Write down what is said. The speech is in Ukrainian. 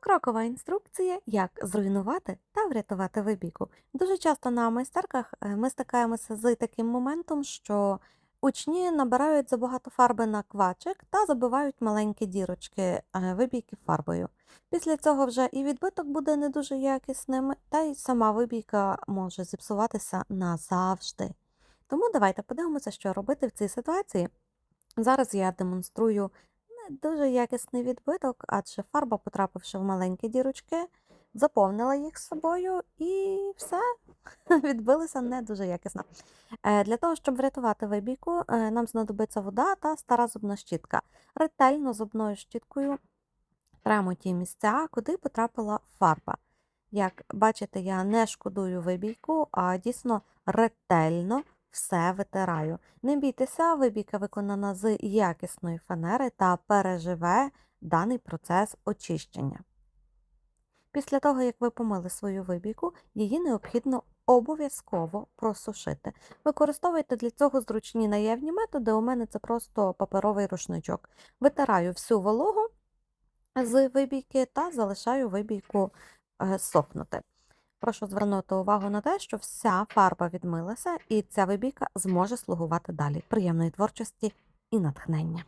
Покрокова інструкція, як зруйнувати та врятувати вибійку. Дуже часто на майстерках е, ми стикаємося з таким моментом, що учні набирають забагато фарби на квачик та забивають маленькі дірочки е, вибійки фарбою. Після цього вже і відбиток буде не дуже якісним, та й сама вибійка може зіпсуватися назавжди. Тому давайте подивимося, що робити в цій ситуації. Зараз я демонструю дуже якісний відбиток, адже фарба, потрапивши в маленькі дірочки, заповнила їх собою і все, відбилися не дуже якісно. Е, Для того, щоб врятувати вибійку, е, нам знадобиться вода та стара зубна щітка. Ретельно зубною щіткою тремо ті місця, куди потрапила фарба. Як бачите, я не шкодую вибійку, а дійсно ретельно все витираю. Не бійтеся, вибійка виконана з якісної фанери та переживе даний процес очищення. Після того, як ви помили свою вибійку, її необхідно обов'язково просушити. Використовуйте для цього зручні наявні методи. У мене це просто паперовий рушничок. Витираю всю вологу з вибійки та залишаю вибійку е, сохнути. Прошу звернути увагу на те, що вся фарба відмилася, і ця вибійка зможе слугувати далі. Приємної творчості і натхнення.